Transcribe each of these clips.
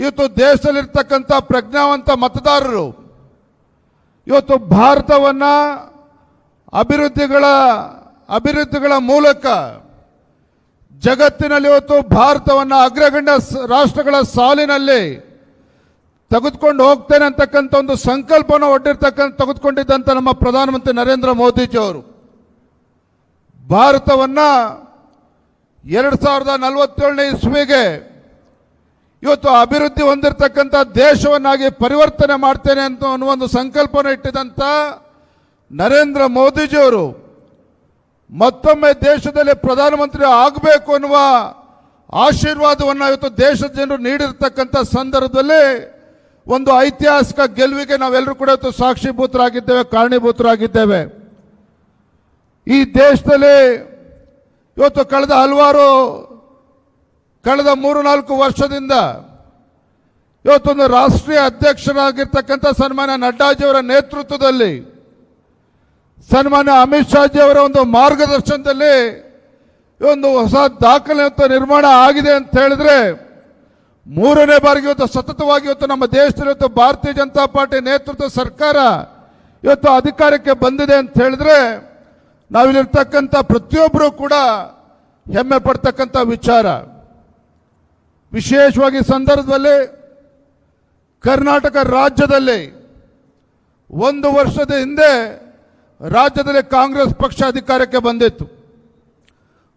ಇವತ್ತು ದೇಶದಲ್ಲಿರ್ತಕ್ಕಂಥ ಪ್ರಜ್ಞಾವಂತ ಮತದಾರರು, ಇವತ್ತು ಭಾರತವನ್ನ ಅಭಿವೃದ್ಧಿಗಳ ಅಭಿವೃದ್ಧಿಗಳ ಮೂಲಕ ಜಗತ್ತಿನಲ್ಲಿ ಇವತ್ತು ಭಾರತವನ್ನು ಅಗ್ರಗಣ್ಯ ರಾಷ್ಟ್ರಗಳ ಸಾಲಿನಲ್ಲಿ ತೆಗೆದುಕೊಂಡು ಹೋಗ್ತೇನೆ ಅಂತಕ್ಕಂಥ ಒಂದು ಸಂಕಲ್ಪನ ಒಡ್ಡಿರ್ತಕ್ಕಂಥ, ತೆಗೆದುಕೊಂಡಿದ್ದಂಥ ನಮ್ಮ ಪ್ರಧಾನಮಂತ್ರಿ ನರೇಂದ್ರ ಮೋದಿಜಿ ಅವರು ಭಾರತವನ್ನ ಎರಡು ಸಾವಿರದ ನಲವತ್ತೇಳನೇ ಇಸ್ವಿಗೆ ಇವತ್ತು ಅಭಿವೃದ್ಧಿ ಹೊಂದಿರತಕ್ಕಂಥ ದೇಶವನ್ನಾಗಿ ಪರಿವರ್ತನೆ ಮಾಡ್ತೇನೆ ಅಂತ ಒಂದು ಸಂಕಲ್ಪನ ಇಟ್ಟಿದಂಥ ನರೇಂದ್ರ ಮೋದಿಜಿಯವರು ಮತ್ತೊಮ್ಮೆ ದೇಶದಲ್ಲಿ ಪ್ರಧಾನಮಂತ್ರಿ ಆಗಬೇಕು ಅನ್ನುವ ಆಶೀರ್ವಾದವನ್ನು ಇವತ್ತು ದೇಶದ ಜನರು ನೀಡಿರ್ತಕ್ಕಂಥ ಸಂದರ್ಭದಲ್ಲಿ ಒಂದು ಐತಿಹಾಸಿಕ ಗೆಲುವಿಗೆ ನಾವೆಲ್ಲರೂ ಕೂಡ ಇವತ್ತು ಸಾಕ್ಷಿಭೂತರಾಗಿದ್ದೇವೆ, ಕಾರಣೀಭೂತರಾಗಿದ್ದೇವೆ. ಈ ದೇಶದಲ್ಲಿ ಇವತ್ತು ಕಳೆದ ಹಲವಾರು ಕಳೆದ ಮೂರು ನಾಲ್ಕು ವರ್ಷದಿಂದ ಇವತ್ತೊಂದು ರಾಷ್ಟ್ರೀಯ ಅಧ್ಯಕ್ಷರಾಗಿರ್ತಕ್ಕಂಥ ಸನ್ಮಾನ್ಯ ನಡ್ಡಾಜಿಯವರ ನೇತೃತ್ವದಲ್ಲಿ ಸನ್ಮಾನ್ಯ ಅಮಿತ್ ಶಾಜಿ ಅವರ ಒಂದು ಮಾರ್ಗದರ್ಶನದಲ್ಲಿ ಒಂದು ಹೊಸ ದಾಖಲೆ ನಿರ್ಮಾಣ ಆಗಿದೆ ಅಂತ ಹೇಳಿದ್ರೆ ಮೂರನೇ ಬಾರಿಗೆ ಇವತ್ತು ಸತತವಾಗಿ ಇವತ್ತು ನಮ್ಮ ದೇಶದಲ್ಲಿ ಇವತ್ತು ಭಾರತೀಯ ಜನತಾ ಪಾರ್ಟಿ ನೇತೃತ್ವ ಸರ್ಕಾರ ಇವತ್ತು ಅಧಿಕಾರಕ್ಕೆ ಬಂದಿದೆ ಅಂತ ಹೇಳಿದ್ರೆ ನಾವಿಲ್ಲಿರ್ತಕ್ಕಂಥ ಪ್ರತಿಯೊಬ್ಬರೂ ಕೂಡ ಹೆಮ್ಮೆ ಪಡ್ತಕ್ಕಂಥ ವಿಚಾರ. ವಿಶೇಷವಾಗಿ ಸಂದರ್ಭದಲ್ಲಿ ಕರ್ನಾಟಕ ರಾಜ್ಯದಲ್ಲಿ ಒಂದು ವರ್ಷದ ಹಿಂದೆ ರಾಜ್ಯದಲ್ಲಿ ಕಾಂಗ್ರೆಸ್ ಪಕ್ಷ ಅಧಿಕಾರಕ್ಕೆ ಬಂದಿತ್ತು.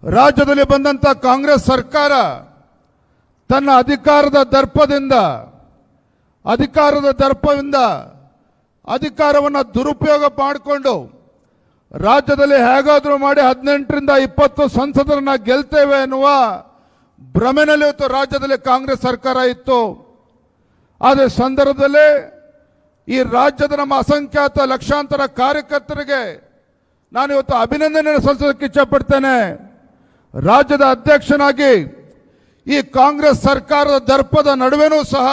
ರಾಜ್ಯದಲ್ಲಿ ಬಂದಂತ ಕಾಂಗ್ರೆಸ್ ಸರ್ಕಾರ ತನ್ನ ಅಧಿಕಾರದ ದರ್ಪದಿಂದ ಅಧಿಕಾರದ ದರ್ಪದಿಂದ ಅಧಿಕಾರವನ್ನು ದುರುಪಯೋಗ ಮಾಡಿಕೊಂಡು ರಾಜ್ಯದಲ್ಲಿ ಹೇಗಾದರೂ ಮಾಡಿ ಹದಿನೆಂಟರಿಂದ ಇಪ್ಪತ್ತು ಸಂಸದರನ್ನ ಗೆಲ್ತೇವೆ ಎನ್ನುವ ಭ್ರಮೆನಲ್ಲಿ ಇವತ್ತು ರಾಜ್ಯದಲ್ಲಿ ಕಾಂಗ್ರೆಸ್ ಸರ್ಕಾರ ಇತ್ತು. ಆದರೆ ಸಂದರ್ಭದಲ್ಲಿ ಈ ರಾಜ್ಯದ ನಮ್ಮ ಅಸಂಖ್ಯಾತ ಲಕ್ಷಾಂತರ ಕಾರ್ಯಕರ್ತರಿಗೆ ನಾನು ಇವತ್ತು ಅಭಿನಂದನೆ ಸಲ್ಲಿಸೋದಕ್ಕೆ ಇಚ್ಛಪಡ್ತೇನೆ. ರಾಜ್ಯದ ಅಧ್ಯಕ್ಷನಾಗಿ ಈ ಕಾಂಗ್ರೆಸ್ ಸರ್ಕಾರದ ದರ್ಪದ ನಡುವೆನೂ ಸಹ,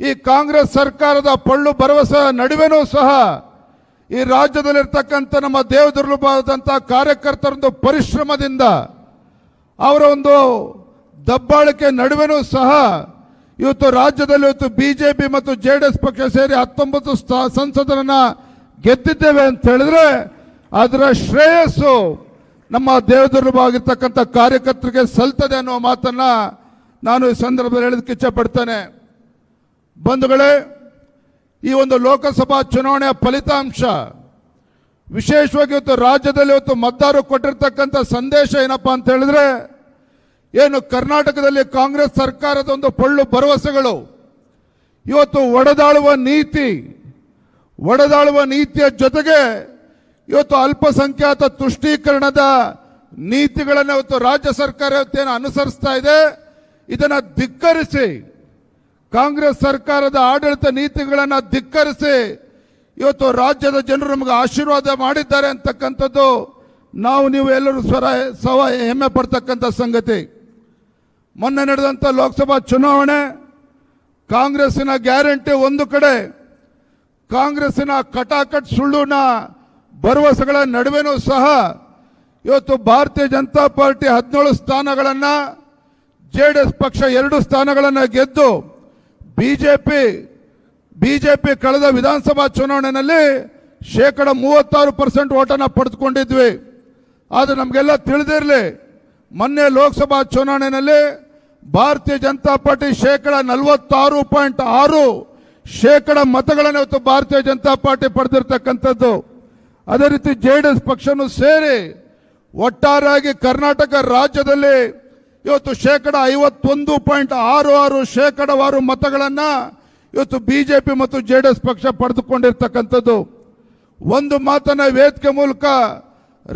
ಈ ಕಾಂಗ್ರೆಸ್ ಸರ್ಕಾರದ ಪಳ್ಳು ಭರವಸೆ ನಡುವೆನೂ ಸಹ, ಈ ರಾಜ್ಯದಲ್ಲಿರ್ತಕ್ಕಂಥ ನಮ್ಮ ದೇವದುರ್ಲಭವಾದಂಥ ಕಾರ್ಯಕರ್ತರೊಂದು ಪರಿಶ್ರಮದಿಂದ ಅವರ ಒಂದು ದಬ್ಬಾಳಿಕೆ ನಡುವೆನೂ ಸಹ ಇವತ್ತು ರಾಜ್ಯದಲ್ಲಿ ಇವತ್ತು ಬಿಜೆಪಿ ಮತ್ತು ಜೆ ಡಿ ಎಸ್ ಪಕ್ಷ ಸೇರಿ ಹತ್ತೊಂಬತ್ತು ಸಂಸದರನ್ನ ಗೆದ್ದಿದ್ದೇವೆ ಅಂತ ಹೇಳಿದ್ರೆ ಅದರ ಶ್ರೇಯಸ್ಸು ನಮ್ಮ ದೇವದುರ್ಗವಾಗಿರ್ತಕ್ಕಂಥ ಕಾರ್ಯಕರ್ತರಿಗೆ ಸಲ್ತದೆ ಅನ್ನೋ ಮಾತನ್ನ ನಾನು ಈ ಸಂದರ್ಭದಲ್ಲಿ ಹೇಳೋದಕ್ಕೆ ಇಚ್ಛಪಡ್ತೇನೆ ಬಂಧುಗಳೇ, ಈ ಒಂದು ಲೋಕಸಭಾ ಚುನಾವಣೆಯ ಫಲಿತಾಂಶ, ವಿಶೇಷವಾಗಿ ಇವತ್ತು ರಾಜ್ಯದಲ್ಲಿ ಇವತ್ತು ಮತದಾರರು ಕೊಟ್ಟಿರ್ತಕ್ಕಂಥ ಸಂದೇಶ ಏನಪ್ಪಾ ಅಂತ ಹೇಳಿದ್ರೆ ಏನು ಕರ್ನಾಟಕದಲ್ಲಿ ಕಾಂಗ್ರೆಸ್ ಸರ್ಕಾರದ ಒಂದು ಪೊಳ್ಳು ಭರವಸೆಗಳು. ಇವತ್ತು ಒಡೆದಾಳುವ ನೀತಿ, ಒಡೆದಾಳುವ ನೀತಿಯ ಜೊತೆಗೆ ಇವತ್ತು ಅಲ್ಪಸಂಖ್ಯಾತ ತುಷ್ಟೀಕರಣದ ನೀತಿಗಳನ್ನು ಇವತ್ತು ರಾಜ್ಯ ಸರ್ಕಾರ ಇವತ್ತೇನು ಅನುಸರಿಸ್ತಾ ಇದೆ, ಇದನ್ನ ಧಿಕ್ಕರಿಸಿ, ಕಾಂಗ್ರೆಸ್ ಸರ್ಕಾರದ ಆಡಳಿತ ನೀತಿಗಳನ್ನು ಧಿಕ್ಕರಿಸಿ ಇವತ್ತು ರಾಜ್ಯದ ಜನರು ನಮಗೆ ಆಶೀರ್ವಾದ ಮಾಡಿದ್ದಾರೆ ಅಂತಕ್ಕಂಥದ್ದು ನಾವು ನೀವು ಎಲ್ಲರೂ ಸ್ವರ ಸವ ಹೆಮ್ಮೆ ಪಡ್ತಕ್ಕಂಥ ಸಂಗತಿ. ಮೊನ್ನೆ ನಡೆದಂಥ ಲೋಕಸಭಾ ಚುನಾವಣೆ, ಕಾಂಗ್ರೆಸ್ಸಿನ ಗ್ಯಾರಂಟಿ ಒಂದು ಕಡೆ, ಕಾಂಗ್ರೆಸ್ಸಿನ ಕಟಾಕಟ್ ಸುಳ್ಳುನ ಭರವಸೆಗಳ ನಡುವೆನೂ ಸಹ ಇವತ್ತು ಭಾರತೀಯ ಜನತಾ ಪಾರ್ಟಿ ಹದಿನೇಳು ಸ್ಥಾನಗಳನ್ನು ಜೆ ಡಿ ಎಸ್ ಪಕ್ಷ ಎರಡು ಸ್ಥಾನಗಳನ್ನು ಗೆದ್ದು, ಬಿಜೆಪಿ ಬಿಜೆಪಿ ಕಳೆದ ವಿಧಾನಸಭಾ ಚುನಾವಣೆಯಲ್ಲಿ ಶೇಕಡ ಮೂವತ್ತಾರು ಪರ್ಸೆಂಟ್ ಓಟನ್ನು ಪಡೆದುಕೊಂಡಿದ್ವಿ. ಆದರೆ ನಮಗೆಲ್ಲ ತಿಳಿದಿರಲಿ ಮೊನ್ನೆ ಲೋಕಸಭಾ ಚುನಾವಣೆಯಲ್ಲಿ ಭಾರತೀಯ ಜನತಾ ಪಾರ್ಟಿ ಶೇಕಡ ನಲವತ್ತಾರು ಪಾಯಿಂಟ್ ಆರು ಶೇಕಡ ಮತಗಳನ್ನು ಇವತ್ತು ಭಾರತೀಯ ಜನತಾ ಪಾರ್ಟಿ ಪಡೆದಿರ್ತಕ್ಕಂಥದ್ದು. ಅದೇ ರೀತಿ ಜೆ ಡಿ ಎಸ್ ಪಕ್ಷನೂ ಸೇರಿ ಒಟ್ಟಾರೆಯಾಗಿ ಕರ್ನಾಟಕ ರಾಜ್ಯದಲ್ಲಿ ಇವತ್ತು ಶೇಕಡ ಐವತ್ತೊಂದು ಪಾಯಿಂಟ್ ಆರು ಆರು ಶೇಕಡವಾರು ಮತಗಳನ್ನ ಇವತ್ತು ಬಿಜೆಪಿ ಮತ್ತು ಜೆ ಡಿ ಎಸ್ ಪಕ್ಷ ಪಡೆದುಕೊಂಡಿರ್ತಕ್ಕಂಥದ್ದು. ಒಂದು ಮಾತನ್ನ ವೇದಿಕೆ ಮೂಲಕ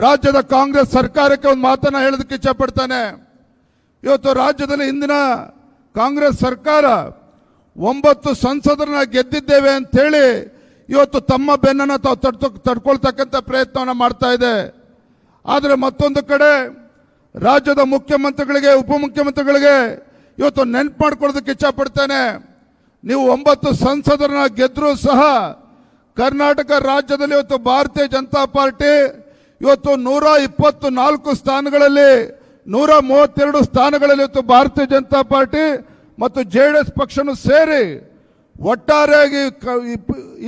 ರಾಜ್ಯದ ಕಾಂಗ್ರೆಸ್ ಸರ್ಕಾರಕ್ಕೆ ಒಂದು ಮಾತನ್ನ ಹೇಳೋದಕ್ಕೆ ಇಚ್ಛಪಡ್ತಾನೆ ಇವತ್ತು ರಾಜ್ಯದಲ್ಲಿ ಹಿಂದಿನ ಕಾಂಗ್ರೆಸ್ ಸರ್ಕಾರ ಒಂಬತ್ತು ಸಂಸದರನ್ನ ಗೆದ್ದಿದ್ದೇವೆ ಅಂತ ಹೇಳಿ ಇವತ್ತು ತಮ್ಮ ಬೆನ್ನನ್ನು ತಾವು ತಡ್ತು ತಡ್ಕೊಳ್ತಕ್ಕಂಥ ಪ್ರಯತ್ನವನ್ನು ಮಾಡ್ತಾ ಇದೆ. ಆದರೆ ಮತ್ತೊಂದು ಕಡೆ ರಾಜ್ಯದ ಮುಖ್ಯಮಂತ್ರಿಗಳಿಗೆ, ಉಪಮುಖ್ಯಮಂತ್ರಿಗಳಿಗೆ ಇವತ್ತು ನೆನ್ಪು ಮಾಡ್ಕೊಳ್ಳೋದಕ್ಕೆ ಇಚ್ಛಪಡ್ತೇನೆ. ನೀವು ಒಂಬತ್ತು ಸಂಸದರನ್ನ ಗೆದ್ದರೂ ಸಹ ಕರ್ನಾಟಕ ರಾಜ್ಯದಲ್ಲಿ ಇವತ್ತು ಭಾರತೀಯ ಜನತಾ ಪಾರ್ಟಿ ಇವತ್ತು ನೂರ ಇಪ್ಪತ್ತು ನಾಲ್ಕು ಸ್ಥಾನಗಳಲ್ಲಿ ನೂರ ಮೂವತ್ತೆರಡು ಸ್ಥಾನಗಳಲ್ಲಿ ಇವತ್ತು ಭಾರತೀಯ ಜನತಾ ಪಾರ್ಟಿ ಮತ್ತು ಜೆ ಡಿ ಎಸ್ ಪಕ್ಷನು ಸೇರಿ ಒಟ್ಟಾರೆಯಾಗಿ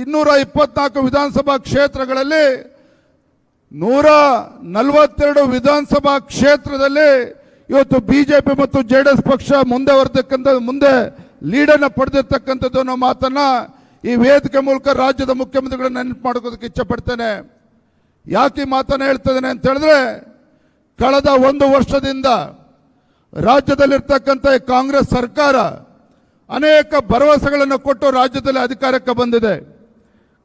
ಇನ್ನೂರ ಇಪ್ಪತ್ನಾಲ್ಕು ವಿಧಾನಸಭಾ ಕ್ಷೇತ್ರಗಳಲ್ಲಿ ನೂರ ನಲವತ್ತೆರಡು ವಿಧಾನಸಭಾ ಕ್ಷೇತ್ರದಲ್ಲಿ ಇವತ್ತು ಬಿಜೆಪಿ ಮತ್ತು ಜೆ ಡಿ ಎಸ್ ಪಕ್ಷ ಮುಂದೆ ಬರ್ತಕ್ಕಂಥ, ಮುಂದೆ ಲೀಡನ್ನು ಪಡೆದಿರ್ತಕ್ಕಂಥದ್ದು ಅನ್ನೋ ಮಾತನ್ನ ಈ ವೇದಿಕೆ ಮೂಲಕ ರಾಜ್ಯದ ಮುಖ್ಯಮಂತ್ರಿಗಳನ್ನ ನೆನಪು ಮಾಡ್ಕೋದಕ್ಕೆ ಇಚ್ಛೆ ಪಡ್ತೇನೆ ಯಾಕೆ ಮಾತನ್ನ ಹೇಳ್ತಿದ್ದೇನೆ ಅಂತ ಹೇಳಿದ್ರೆ ಕಳೆದ ಒಂದು ವರ್ಷದಿಂದ ರಾಜ್ಯದಲ್ಲಿರ್ತಕ್ಕಂಥ ಕಾಂಗ್ರೆಸ್ ಸರ್ಕಾರ ಅನೇಕ ಭರವಸೆಗಳನ್ನು ಕೊಟ್ಟು ರಾಜ್ಯದಲ್ಲಿ ಅಧಿಕಾರಕ್ಕೆ ಬಂದಿದೆ.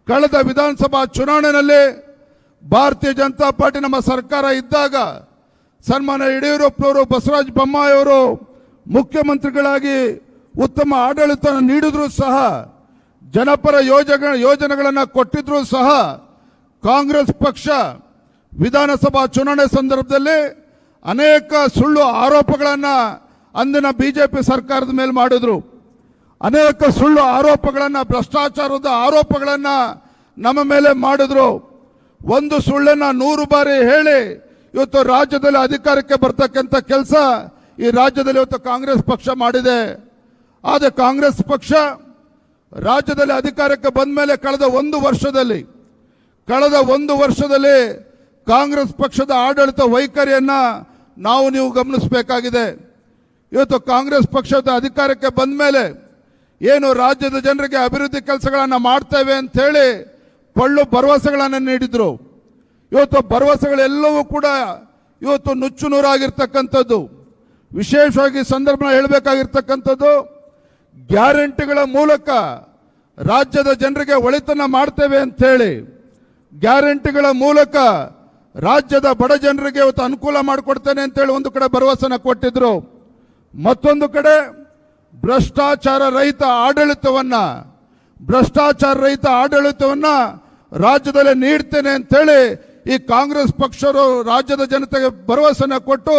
ಕಳೆದ ವಿಧಾನಸಭಾ ಚುನಾವಣೆಯಲ್ಲಿ ಭಾರತೀಯ ಜನತಾ ಪಾರ್ಟಿ ನಮ್ಮ ಸರ್ಕಾರ ಇದ್ದಾಗ ಸನ್ಮಾನ್ಯ ಯಡಿಯೂರಪ್ಪನವರು, ಬಸವರಾಜ ಬೊಮ್ಮಾಯಿಯವರು ಮುಖ್ಯಮಂತ್ರಿಗಳಾಗಿ ಉತ್ತಮ ಆಡಳಿತ ನೀಡಿದ್ರೂ ಸಹ, ಜನಪರ ಯೋಜನೆ, ಯೋಜನೆಗಳನ್ನು ಕೊಟ್ಟಿದ್ರೂ ಸಹ ಕಾಂಗ್ರೆಸ್ ಪಕ್ಷ ವಿಧಾನಸಭಾ ಚುನಾವಣೆ ಸಂದರ್ಭದಲ್ಲಿ ಅನೇಕ ಸುಳ್ಳು ಆರೋಪಗಳನ್ನು ಅಂದಿನ ಬಿಜೆಪಿ ಸರ್ಕಾರದ ಮೇಲೆ ಮಾಡಿದ್ರು. ಅನೇಕ ಸುಳ್ಳು ಆರೋಪಗಳನ್ನು, ಭ್ರಷ್ಟಾಚಾರದ ಆರೋಪಗಳನ್ನು ನಮ್ಮ ಮೇಲೆ ಮಾಡಿದ್ರು. ಒಂದು ಸುಳ್ಳನ್ನ ನೂರು ಬಾರಿ ಹೇಳಿ ಇವತ್ತು ರಾಜ್ಯದಲ್ಲಿ ಅಧಿಕಾರಕ್ಕೆ ಬರ್ತಕ್ಕಂಥ ಕೆಲಸ ಈ ರಾಜ್ಯದಲ್ಲಿ ಇವತ್ತು ಕಾಂಗ್ರೆಸ್ ಪಕ್ಷ ಮಾಡಿದೆ. ಆದರೆ ಕಾಂಗ್ರೆಸ್ ಪಕ್ಷ ರಾಜ್ಯದಲ್ಲಿ ಅಧಿಕಾರಕ್ಕೆ ಬಂದ ಮೇಲೆ ಕಳೆದ ಒಂದು ವರ್ಷದಲ್ಲಿ, ಕಳೆದ ಒಂದು ವರ್ಷದಲ್ಲಿ ಕಾಂಗ್ರೆಸ್ ಪಕ್ಷದ ಆಡಳಿತ ವೈಖರಿಯನ್ನ ನಾವು ನೀವು ಗಮನಿಸಬೇಕಾಗಿದೆ. ಇವತ್ತು ಕಾಂಗ್ರೆಸ್ ಪಕ್ಷದ ಅಧಿಕಾರಕ್ಕೆ ಬಂದ ಮೇಲೆ ಏನು ರಾಜ್ಯದ ಜನರಿಗೆ ಅಭಿವೃದ್ಧಿ ಕೆಲಸಗಳನ್ನು ಮಾಡ್ತೇವೆ ಹೇಳಿ ಪಳ್ಳು ಭರವಸೆಗಳನ್ನು ನೀಡಿದ್ರು. ಇವತ್ತು ಭರವಸೆಗಳೆಲ್ಲವೂ ಕೂಡ ಇವತ್ತು ನುಚ್ಚು ನೂರಾಗಿರ್ತಕ್ಕಂಥದ್ದು. ವಿಶೇಷವಾಗಿ ಸಂದರ್ಭ ಹೇಳಬೇಕಾಗಿರ್ತಕ್ಕಂಥದ್ದು, ಗ್ಯಾರಂಟಿಗಳ ಮೂಲಕ ರಾಜ್ಯದ ಜನರಿಗೆ ಒಳಿತನ ಮಾಡ್ತೇವೆ ಹೇಳಿ ಗ್ಯಾರಂಟಿಗಳ ಮೂಲಕ ರಾಜ್ಯದ ಬಡ ಜನರಿಗೆ ಇವತ್ತು ಅನುಕೂಲ ಮಾಡಿಕೊಡ್ತೇನೆ ಅಂತೇಳಿ ಒಂದು ಕಡೆ ಭರವಸೆನ ಕೊಟ್ಟಿದ್ರು. ಮತ್ತೊಂದು ಕಡೆ ಭ್ರಷ್ಟಾಚಾರ ರಹಿತ ಆಡಳಿತವನ್ನ, ಭ್ರಷ್ಟಾಚಾರ ರಹಿತ ಆಡಳಿತವನ್ನ ರಾಜ್ಯದಲ್ಲಿ ನೀಡ್ತೇನೆ ಅಂತೇಳಿ ಈ ಕಾಂಗ್ರೆಸ್ ಪಕ್ಷರು ರಾಜ್ಯದ ಜನತೆಗೆ ಭರವಸೆನ ಕೊಟ್ಟು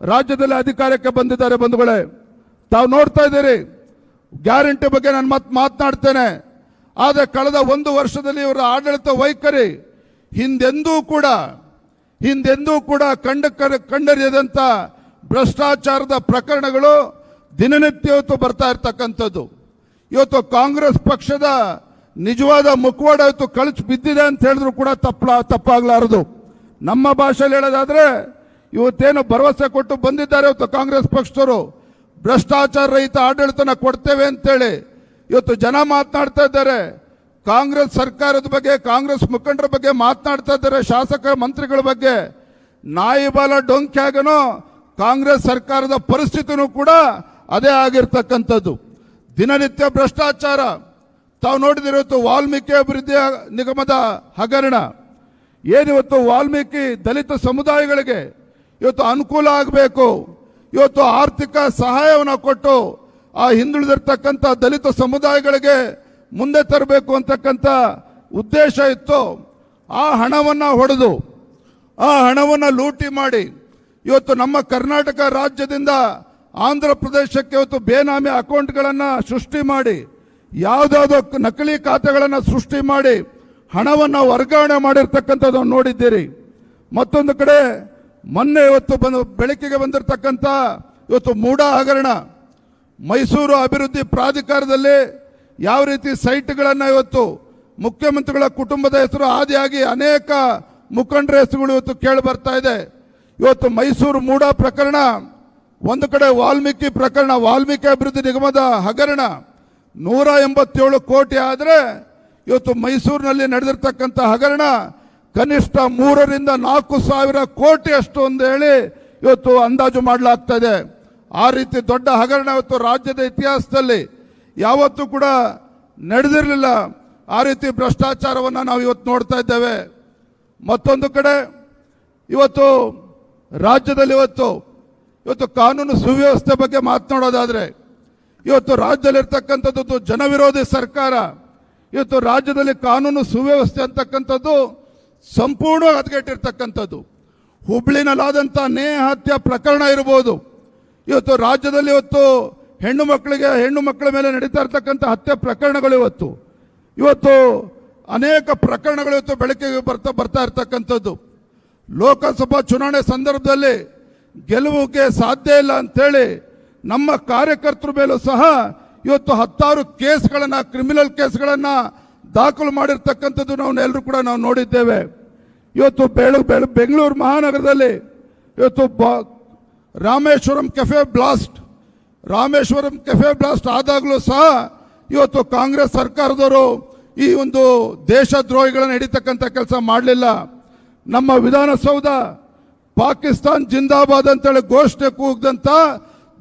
ರಾಜ್ಯದಲ್ಲಿ ಅಧಿಕಾರಕ್ಕೆ ಬಂದಿದ್ದಾರೆ ಬಂಧುಗಳೇ. ತಾವು ನೋಡ್ತಾ ಇದ್ದೀರಿ, ಗ್ಯಾರಂಟಿ ಬಗ್ಗೆ ನಾನು ಮತ್ತೆ ಮಾತನಾಡ್ತೇನೆ. ಆದರೆ ಕಳೆದ ಒಂದು ವರ್ಷದಲ್ಲಿ ಇವರ ಆಡಳಿತ ವೈಖರಿ, ಹಿಂದೆಂದೂ ಕೂಡ ಹಿಂದೆಂದೂ ಕೂಡ ಕಂಡ ಕಂಡರಿಯದಂತ ಭ್ರಷ್ಟಾಚಾರದ ಪ್ರಕರಣಗಳು ದಿನನಿತ್ಯ ಇವತ್ತು ಬರ್ತಾ ಇರ್ತಕ್ಕಂಥದ್ದು. ಇವತ್ತು ಕಾಂಗ್ರೆಸ್ ಪಕ್ಷದ ನಿಜವಾದ ಮುಖವಾಡ ಇವತ್ತು ಕಳಚಿ ಬಿದ್ದಿದೆ ಅಂತ ಹೇಳಿದ್ರು ಕೂಡ ತಪ್ಪಲ ತಪ್ಪಾಗ್ಲಾರದು. ನಮ್ಮ ಭಾಷೆಯಲ್ಲಿ ಹೇಳೋದಾದ್ರೆ, ಇವತ್ತೇನು ಭರವಸೆ ಕೊಟ್ಟು ಬಂದಿದ್ದಾರೆ ಇವತ್ತು ಕಾಂಗ್ರೆಸ್ ಪಕ್ಷದವರು. ಭ್ರಷ್ಟಾಚಾರ ರಹಿತ ಆಡಳಿತನ ಕೊಡ್ತೇವೆ ಅಂತೇಳಿ ಇವತ್ತು ಜನ ಮಾತನಾಡ್ತಾ ಇದ್ದಾರೆ. ಕಾಂಗ್ರೆಸ್ ಸರ್ಕಾರದ ಬಗ್ಗೆ, ಕಾಂಗ್ರೆಸ್ ಮುಖಂಡರ ಬಗ್ಗೆ ಮಾತನಾಡ್ತಾ ಇದ್ದಾರೆ ಶಾಸಕ ಮಂತ್ರಿಗಳ ಬಗ್ಗೆ. ನಾಯಿ ಬಾಲ ಡೊಂಕ್ಯಾಗನೋ ಕಾಂಗ್ರೆಸ್ ಸರ್ಕಾರದ ಪರಿಸ್ಥಿತಿನೂ ಕೂಡ ಅದೇ ಆಗಿರ್ತಕ್ಕಂಥದ್ದು. ದಿನನಿತ್ಯ ಭ್ರಷ್ಟಾಚಾರ. ತಾವು ನೋಡಿದಿರೋದು ವಾಲ್ಮೀಕಿ ಅಭಿವೃದ್ಧಿ ನಿಗಮದ ಹಗರಣ. ಏನಿವತ್ತು ವಾಲ್ಮೀಕಿ ದಲಿತ ಸಮುದಾಯಗಳಿಗೆ ಇವತ್ತು ಅನುಕೂಲ ಆಗಬೇಕು. ಇವತ್ತು ಆರ್ಥಿಕ ಸಹಾಯವನ್ನು ಕೊಟ್ಟು ಆ ಹಿಂದುಳಿದಿರ್ತಕ್ಕಂಥ ದಲಿತ ಸಮುದಾಯಗಳಿಗೆ ಮುಂದೆ ತರಬೇಕು ಅಂತಕ್ಕಂಥ ಉದ್ದೇಶ ಇತ್ತು. ಆ ಹಣವನ್ನು ಹೊಡೆದು, ಆ ಹಣವನ್ನು ಲೂಟಿ ಮಾಡಿ ಇವತ್ತು ನಮ್ಮ ಕರ್ನಾಟಕ ರಾಜ್ಯದಿಂದ ಆಂಧ್ರ ಪ್ರದೇಶಕ್ಕೆ ಇವತ್ತು ಬೇನಾಮಿ ಅಕೌಂಟ್ಗಳನ್ನು ಸೃಷ್ಟಿ ಮಾಡಿ, ಯಾವುದಾದ್ರೂ ನಕಲಿ ಖಾತೆಗಳನ್ನು ಸೃಷ್ಟಿ ಮಾಡಿ ಹಣವನ್ನು ವರ್ಗಾವಣೆ ಮಾಡಿರ್ತಕ್ಕಂಥದ್ದು ನೋಡಿದ್ದೀರಿ. ಮತ್ತೊಂದು ಕಡೆ ಮೊನ್ನೆ ಇವತ್ತು ಬಂದು ಬೆಳಕಿಗೆ ಬಂದಿರತಕ್ಕಂಥ ಇವತ್ತು ಮೂಡ ಹಗರಣ ಮೈಸೂರು ಅಭಿವೃದ್ಧಿ ಪ್ರಾಧಿಕಾರದಲ್ಲಿ ಯಾವ ರೀತಿ ಸೈಟ್ಗಳನ್ನು ಇವತ್ತು ಮುಖ್ಯಮಂತ್ರಿಗಳ ಕುಟುಂಬದ ಹೆಸರು ಆದಿಯಾಗಿ ಅನೇಕ ಮುಖಂಡರ ಹೆಸರುಗಳು ಇವತ್ತು ಕೇಳಿ ಬರ್ತಾ ಇದೆ. ಇವತ್ತು ಮೈಸೂರು ಮೂಡ ಪ್ರಕರಣ, ಒಂದು ಕಡೆ ವಾಲ್ಮೀಕಿ ಪ್ರಕರಣ, ವಾಲ್ಮೀಕಿ ಅಭಿವೃದ್ಧಿ ನಿಗಮದ ಹಗರಣ, ನೂರ ಎಂಬತ್ತೇಳು ಕೋಟಿ ಆದರೆ ಇವತ್ತು ಮೈಸೂರಿನಲ್ಲಿ ನಡೆದಿರ್ತಕ್ಕಂಥ ಹಗರಣ ಕನಿಷ್ಠ ಮೂರರಿಂದ ನಾಲ್ಕು ಸಾವಿರ ಕೋಟಿ ಅಷ್ಟು ಅಂತ ಹೇಳಿ ಇವತ್ತು ಅಂದಾಜು ಮಾಡಲಾಗ್ತಾ ಇದೆ. ಆ ರೀತಿ ದೊಡ್ಡ ಹಗರಣ ಇವತ್ತು ರಾಜ್ಯದ ಇತಿಹಾಸದಲ್ಲಿ ಯಾವತ್ತೂ ಕೂಡ ನಡೆದಿರಲಿಲ್ಲ. ಆ ರೀತಿ ಭ್ರಷ್ಟಾಚಾರವನ್ನು ನಾವು ಇವತ್ತು ನೋಡ್ತಾ ಇದ್ದೇವೆ. ಮತ್ತೊಂದು ಕಡೆ, ಇವತ್ತು ರಾಜ್ಯದಲ್ಲಿ ಇವತ್ತು ಇವತ್ತು ಕಾನೂನು ಸುವ್ಯವಸ್ಥೆ ಬಗ್ಗೆ ಮಾತನಾಡೋದಾದರೆ, ಇವತ್ತು ರಾಜ್ಯದಲ್ಲಿರ್ತಕ್ಕಂಥದ್ದು ಜನವಿರೋಧಿ ಸರ್ಕಾರ, ಇವತ್ತು ರಾಜ್ಯದಲ್ಲಿ ಕಾನೂನು ಸುವ್ಯವಸ್ಥೆ ಅಂತಕ್ಕಂಥದ್ದು ಸಂಪೂರ್ಣ ಹದಗೆಟ್ಟಿರ್ತಕ್ಕಂಥದ್ದು. ಹುಬ್ಳಿನಲ್ಲಾದಂಥ ನೇಹ ಹತ್ಯೆ ಪ್ರಕರಣ ಇರ್ಬೋದು. ಇವತ್ತು ರಾಜ್ಯದಲ್ಲಿ ಇವತ್ತು ಹೆಣ್ಣು ಮಕ್ಕಳಿಗೆ, ಹೆಣ್ಣು ಮಕ್ಕಳ ಮೇಲೆ ನಡೀತಾ ಇರ್ತಕ್ಕಂಥ ಹತ್ಯೆ ಪ್ರಕರಣಗಳು ಇವತ್ತು. ಇವತ್ತು ಅನೇಕ ಪ್ರಕರಣಗಳು ಇವತ್ತು ಬೆಳಕಿಗೆ ಬರ್ತಾ ಬರ್ತಾ ಇರ್ತಕ್ಕಂಥದ್ದು. ಲೋಕಸಭಾ ಚುನಾವಣೆ ಸಂದರ್ಭದಲ್ಲಿ ಗೆಲುವಿಗೆ ಸಾಧ್ಯ ಇಲ್ಲ ಅಂತೇಳಿ ನಮ್ಮ ಕಾರ್ಯಕರ್ತರ ಮೇಲೂ ಸಹ ಇವತ್ತು ಹತ್ತಾರು ಕೇಸ್ಗಳನ್ನು, ಕ್ರಿಮಿನಲ್ ಕೇಸ್ಗಳನ್ನು ದಾಖಲು ಮಾಡಿರ್ತಕ್ಕಂಥದ್ದು ನಾವು ಎಲ್ಲರೂ ಕೂಡ ನಾವು ನೋಡಿದ್ದೇವೆ. ಇವತ್ತು ಬೆಳು ಬೆಳು, ಬೆಂಗಳೂರು ಮಹಾನಗರದಲ್ಲಿ ಇವತ್ತು ಬ- Rameshwaram cafe blast Rameshwaram cafe blast ಆದಾಗಲೂ ಸಹ ಇವತ್ತು ಕಾಂಗ್ರೆಸ್ ಸರ್ಕಾರದವರು ಈ ಒಂದು ದೇಶದ್ರೋಹಿಗಳನ್ನು ಹಿಡಿತಕ್ಕಂಥ ಕೆಲಸ ಮಾಡಲಿಲ್ಲ. ನಮ್ಮ ವಿಧಾನಸೌಧ ಪಾಕಿಸ್ತಾನ್ ಜಿಂದಾಬಾದ್ ಅಂತೇಳಿ ಘೋಷಣೆ ದೇಶ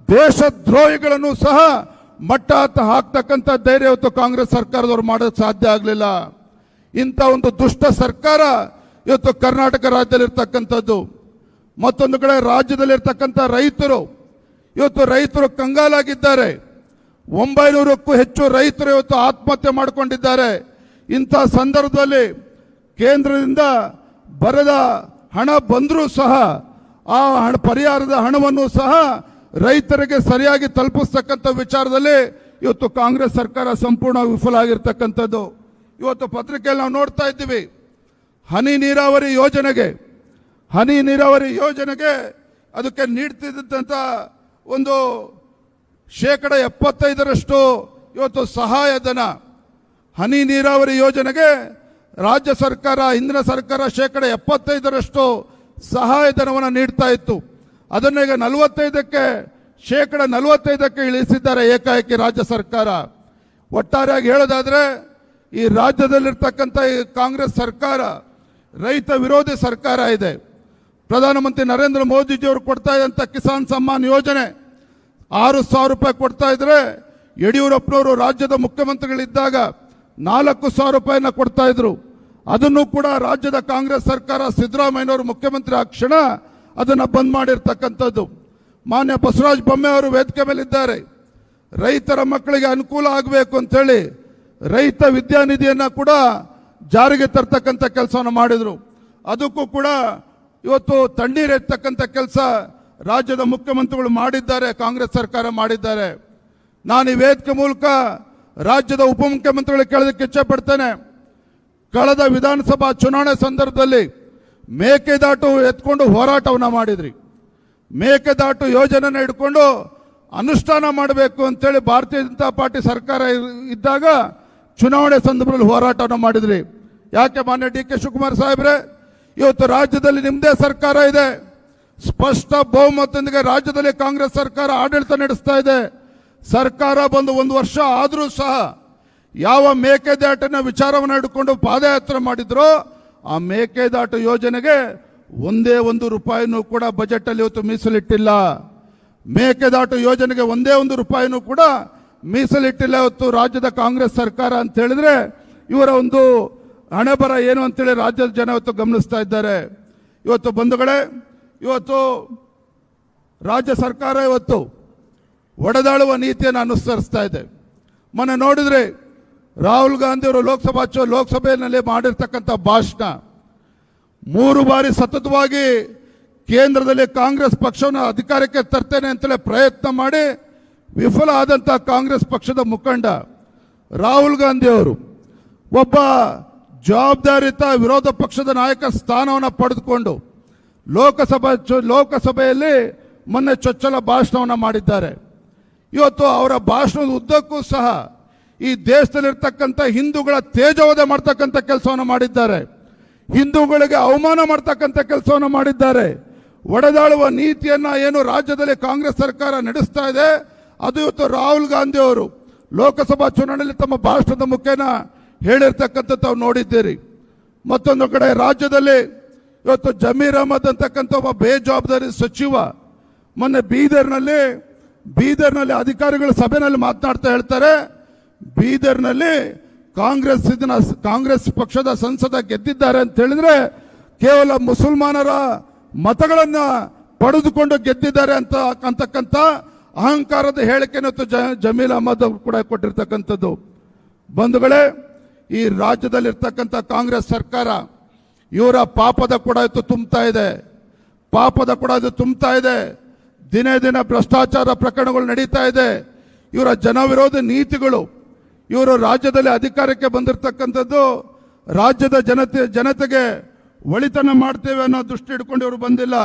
ದೇಶದ್ರೋಹಿಗಳನ್ನು ಸಹ ಮಟ್ಟ ಹತ್ತ ಹಾಕ್ತಕ್ಕಂಥ ಧೈರ್ಯ ಇವತ್ತು ಕಾಂಗ್ರೆಸ್ ಸರ್ಕಾರದವರು ಮಾಡೋದು ಸಾಧ್ಯ ಆಗಲಿಲ್ಲ. ಇಂಥ ಒಂದು ದುಷ್ಟ ಸರ್ಕಾರ ಇವತ್ತು ಕರ್ನಾಟಕ ರಾಜ್ಯದಲ್ಲಿರ್ತಕ್ಕಂಥದ್ದು. ಮತ್ತೊಂದು ಕಡೆ ರಾಜ್ಯದಲ್ಲಿರ್ತಕ್ಕಂಥ ರೈತರು ಇವತ್ತು ರೈತರು ಕಂಗಾಲಾಗಿದ್ದಾರೆ. ಒಂಬೈನೂರಕ್ಕೂ ಹೆಚ್ಚು ರೈತರು ಇವತ್ತು ಆತ್ಮಹತ್ಯೆ ಮಾಡಿಕೊಂಡಿದ್ದಾರೆ. ಇಂಥ ಸಂದರ್ಭದಲ್ಲಿ ಕೇಂದ್ರದಿಂದ ಬರದ ಹಣ ಬಂದರೂ ಸಹ, ಆ ಹಣ ಪರಿಹಾರದ ಹಣವನ್ನು ಸಹ ರೈತರಿಗೆ ಸರಿಯಾಗಿ ತಲುಪಿಸ್ತಕ್ಕಂಥ ವಿಚಾರದಲ್ಲಿ ಇವತ್ತು ಕಾಂಗ್ರೆಸ್ ಸರ್ಕಾರ ಸಂಪೂರ್ಣ ವಿಫಲ ಆಗಿರ್ತಕ್ಕಂಥದ್ದು. ಇವತ್ತು ಪತ್ರಿಕೆಯಲ್ಲಿ ನಾವು ನೋಡ್ತಾ ಇದ್ದೀವಿ, ಹನಿ ನೀರಾವರಿ ಯೋಜನೆಗೆ, ಹನಿ ನೀರಾವರಿ ಯೋಜನೆಗೆ ಅದಕ್ಕೆ ನೀಡ್ತಿದ್ದಂಥ ಒಂದು ಶೇಕಡ ಎಪ್ಪತ್ತೈದರಷ್ಟು ಇವತ್ತು ಸಹಾಯಧನ ಹನಿ ನೀರಾವರಿ ಯೋಜನೆಗೆ ರಾಜ್ಯ ಸರ್ಕಾರ ಹಿಂದಿನ ಸರ್ಕಾರ ಶೇಕಡ ಎಪ್ಪತ್ತೈದರಷ್ಟು ಸಹಾಯಧನವನ್ನು ನೀಡ್ತಾ ಇತ್ತು. ಅದನ್ನು ಈಗ ನಲವತ್ತೈದಕ್ಕೆ, ಶೇಕಡ ನಲವತ್ತೈದಕ್ಕೆ ಇಳಿಸಿದ್ದಾರೆ ಏಕಾಏಕಿ ರಾಜ್ಯ ಸರ್ಕಾರ. ಒಟ್ಟಾರೆಯಾಗಿ ಹೇಳೋದಾದರೆ, ಈ ರಾಜ್ಯದಲ್ಲಿರ್ತಕ್ಕಂಥ ಈ ಕಾಂಗ್ರೆಸ್ ಸರ್ಕಾರ, ರೈತ ವಿರೋಧಿ ಸರ್ಕಾರ ಇದೆ. ಪ್ರಧಾನಮಂತ್ರಿ ನರೇಂದ್ರ ಮೋದಿಜಿಯವರು ಕೊಡ್ತಾ ಇದ್ದಂಥ ಕಿಸಾನ್ ಸಮ್ಮಾನ್ ಯೋಜನೆ ಆರು ಸಾವಿರ ರೂಪಾಯಿ ಕೊಡ್ತಾ ಇದ್ರೆ ಯಡಿಯೂರಪ್ಪನವರು ರಾಜ್ಯದ ಮುಖ್ಯಮಂತ್ರಿಗಳಿದ್ದಾಗ ನಾಲ್ಕು ಸಾವಿರ ರೂಪಾಯಿನ ಕೊಡ್ತಾ ಇದ್ರು. ಅದನ್ನು ಕೂಡ ರಾಜ್ಯದ ಕಾಂಗ್ರೆಸ್ ಸರ್ಕಾರ ಸಿದ್ದರಾಮಯ್ಯನವರು ಮುಖ್ಯಮಂತ್ರಿ ಆ ಕ್ಷಣ ಅದನ್ನು ಬಂದ್ ಮಾಡಿರ್ತಕ್ಕಂಥದ್ದು. ಮಾನ್ಯ ಬಸವರಾಜ ಬೊಮ್ಮೆ ಅವರು ವೇದಿಕೆ ಮೇಲಿದ್ದಾರೆ. ರೈತರ ಮಕ್ಕಳಿಗೆ ಅನುಕೂಲ ಆಗಬೇಕು ಅಂತೇಳಿ ರೈತ ವಿದ್ಯಾನಿಧಿಯನ್ನು ಕೂಡ ಜಾರಿಗೆ ತರ್ತಕ್ಕಂಥ ಕೆಲಸವನ್ನು ಮಾಡಿದರು. ಅದಕ್ಕೂ ಕೂಡ ಇವತ್ತು ತಣ್ಣೀರಿರ್ತಕ್ಕಂಥ ಕೆಲಸ ರಾಜ್ಯದ ಮುಖ್ಯಮಂತ್ರಿಗಳು ಮಾಡಿದ್ದಾರೆ, ಕಾಂಗ್ರೆಸ್ ಸರ್ಕಾರ ಮಾಡಿದ್ದಾರೆ. ನಾನು ಈ ವೇದಿಕೆ ಮೂಲಕ ರಾಜ್ಯದ ಉಪಮುಖ್ಯಮಂತ್ರಿಗಳಿಗೆ ಕೇಳೋದಕ್ಕೆ ಇಚ್ಛೆ ಪಡ್ತೇನೆ ಕಳೆದ ವಿಧಾನಸಭಾ ಚುನಾವಣೆ ಸಂದರ್ಭದಲ್ಲಿ ಮೇಕೆದಾಟು ಎತ್ಕೊಂಡು ಹೋರಾಟವನ್ನು ಮಾಡಿದ್ರಿ. ಮೇಕೆದಾಟು ಯೋಜನೆನ ಇಟ್ಕೊಂಡು ಅನುಷ್ಠಾನ ಮಾಡಬೇಕು ಅಂತೇಳಿ ಭಾರತೀಯ ಜನತಾ ಪಾರ್ಟಿ ಸರ್ಕಾರ ಇದ್ದಾಗ ಚುನಾವಣೆ ಸಂದರ್ಭದಲ್ಲಿ ಹೋರಾಟವನ್ನು ಮಾಡಿದ್ರಿ. ಯಾಕೆ ಮಾನ್ಯ ಡಿ ಕೆ ಶಿವಕುಮಾರ್ ಸಾಹೇಬ್ರೆ, ಇವತ್ತು ರಾಜ್ಯದಲ್ಲಿ ನಿಮ್ಮದೇ ಸರ್ಕಾರ ಇದೆ. ಸ್ಪಷ್ಟ ಬಹುಮತದೊಂದಿಗೆ ರಾಜ್ಯದಲ್ಲಿ ಕಾಂಗ್ರೆಸ್ ಸರ್ಕಾರ ಆಡಳಿತ ನಡೆಸ್ತಾ ಇದೆ. ಸರ್ಕಾರ ಬಂದು ಒಂದು ವರ್ಷ ಆದರೂ ಸಹ ಯಾವ ಮೇಕೆದಾಟನ ವಿಚಾರವನ್ನು ಹಿಡ್ಕೊಂಡು ಪಾದಯಾತ್ರೆ ಮಾಡಿದ್ರೋ ಆ ಮೇಕೆದಾಟು ಯೋಜನೆಗೆ ಒಂದೇ ಒಂದು ರೂಪಾಯಿನೂ ಕೂಡ ಬಜೆಟ್ ಅಲ್ಲಿ ಇವತ್ತು ಮೀಸಲಿಟ್ಟಿಲ್ಲ. ಮೇಕೆದಾಟು ಯೋಜನೆಗೆ ಒಂದೇ ಒಂದು ರೂಪಾಯಿನೂ ಕೂಡ ಮೀಸಲಿಟ್ಟಿಲ್ಲ ಇವತ್ತು ರಾಜ್ಯದ ಕಾಂಗ್ರೆಸ್ ಸರ್ಕಾರ ಅಂತ ಹೇಳಿದ್ರೆ ಇವರ ಒಂದು ಹಣೆಬರ ಏನು ಅಂತೇಳಿ ರಾಜ್ಯದ ಜನ ಇವತ್ತು ಗಮನಿಸ್ತಾ ಇದ್ದಾರೆ. ಇವತ್ತು ಬಂಧುಗಳೇ ಇವತ್ತು ರಾಜ್ಯ ಸರ್ಕಾರ ಇವತ್ತು ಒಡೆದಾಳುವ ನೀತಿಯನ್ನು ಅನುಸರಿಸ್ತಾ ಇದೆ. ಮೊನ್ನೆ ನೋಡಿದ್ರೆ ರಾಹುಲ್ ಗಾಂಧಿ ಅವರು ಲೋಕಸಭಾ ಚು, ಲೋಕಸಭೆಯಲ್ಲಿ ಮಾಡಿರ್ತಕ್ಕಂಥ ಭಾಷಣ. ಮೂರು ಬಾರಿ ಸತತವಾಗಿ ಕೇಂದ್ರದಲ್ಲಿ ಕಾಂಗ್ರೆಸ್ ಪಕ್ಷವನ್ನು ಅಧಿಕಾರಕ್ಕೆ ತರ್ತೇನೆ ಅಂತಲೇ ಪ್ರಯತ್ನ ಮಾಡಿ ವಿಫಲ ಆದಂಥ ಕಾಂಗ್ರೆಸ್ ಪಕ್ಷದ ಮುಖಂಡ ರಾಹುಲ್ ಗಾಂಧಿ ಅವರು ಒಬ್ಬ ಜವಾಬ್ದಾರಿತ ವಿರೋಧ ಪಕ್ಷದ ನಾಯಕ ಸ್ಥಾನವನ್ನು ಪಡೆದುಕೊಂಡು ಲೋಕಸಭಾ ಲೋಕಸಭೆಯಲ್ಲಿ ಮೊನ್ನೆ ಚೊಚ್ಚಲ ಭಾಷಣವನ್ನು ಮಾಡಿದ್ದಾರೆ. ಇವತ್ತು ಅವರ ಭಾಷಣದ ಉದ್ದಕ್ಕೂ ಸಹ ಈ ದೇಶದಲ್ಲಿರ್ತಕ್ಕಂಥ ಹಿಂದೂಗಳ ತೇಜವಧೆ ಮಾಡ್ತಕ್ಕಂಥ ಕೆಲಸವನ್ನು ಮಾಡಿದ್ದಾರೆ. ಹಿಂದೂಗಳಿಗೆ ಅವಮಾನ ಮಾಡ್ತಕ್ಕಂಥ ಕೆಲಸವನ್ನು ಮಾಡಿದ್ದಾರೆ. ಒಡೆದಾಳುವ ನೀತಿಯನ್ನ ಏನು ರಾಜ್ಯದಲ್ಲಿ ಕಾಂಗ್ರೆಸ್ ಸರ್ಕಾರ ನಡೆಸ್ತಾ ಇದೆ, ಅದು ಇವತ್ತು ರಾಹುಲ್ ಗಾಂಧಿ ಅವರು ಲೋಕಸಭಾ ಚುನಾವಣೆಯಲ್ಲಿ ತಮ್ಮ ಭಾಷಣದ ಮುಖೇನ ಹೇಳಿರ್ತಕ್ಕಂಥ ತಾವು ನೋಡಿದ್ದೀರಿ. ಮತ್ತೊಂದು ಕಡೆ ರಾಜ್ಯದಲ್ಲಿ ಇವತ್ತು ಜಮೀರ್ ಅಹಮದ್ ಅಂತಕ್ಕಂಥ ಒಬ್ಬ ಬೇಜವಾಬ್ದಾರಿ ಸಚಿವ, ಮೊನ್ನೆ ಬೀದರ್ನಲ್ಲಿ ಬೀದರ್ನಲ್ಲಿ ಅಧಿಕಾರಿಗಳ ಸಭೆಯಲ್ಲಿ ಮಾತನಾಡ್ತಾ ಹೇಳ್ತಾರೆ, ಬೀದರ್ನಲ್ಲಿ ಕಾಂಗ್ರೆಸ್ ಇದನ್ನ ಕಾಂಗ್ರೆಸ್ ಪಕ್ಷದ ಸಂಸದ ಗೆದ್ದಿದ್ದಾರೆ ಅಂತ ಹೇಳಿದ್ರೆ ಕೇವಲ ಮುಸಲ್ಮಾನರ ಮತಗಳನ್ನ ಪಡೆದುಕೊಂಡು ಗೆದ್ದಿದ್ದಾರೆ ಅಂತ ಅಂತಕ್ಕಂಥ ಅಹಂಕಾರದ ಹೇಳಿಕೆ ಇವತ್ತು ಜ- ಜಮೀಲ್ ಅಹಮದ್ ಅವರು ಕೂಡ ಕೊಟ್ಟಿರ್ತಕ್ಕಂಥದ್ದು. ಬಂಧುಗಳೇ, ಈ ರಾಜ್ಯದಲ್ಲಿರ್ತಕ್ಕಂಥ ಕಾಂಗ್ರೆಸ್ ಸರ್ಕಾರ ಇವರ ಪಾಪದ ಕೂಡ ಇದು ತುಂಬ್ತಾ ಇದೆ. ಪಾಪದ ಕೂಡ ಇದು ತುಂಬ್ತಾ ಇದೆ. ದಿನೇ ದಿನ ಭ್ರಷ್ಟಾಚಾರ ಪ್ರಕರಣಗಳು ನಡೀತಾ ಇದೆ. ಇವರ ಜನವಿರೋಧಿ ನೀತಿಗಳು, ಇವರು ರಾಜ್ಯದಲ್ಲಿ ಅಧಿಕಾರಕ್ಕೆ ಬಂದಿರತಕ್ಕಂಥದ್ದು ರಾಜ್ಯದ ಜನತೆ, ಜನತೆಗೆ ಒಳಿತನ ಮಾಡ್ತೇವೆ ಅನ್ನೋ ದೃಷ್ಟಿ ಇಟ್ಕೊಂಡು ಇವರು ಬಂದಿಲ್ಲ.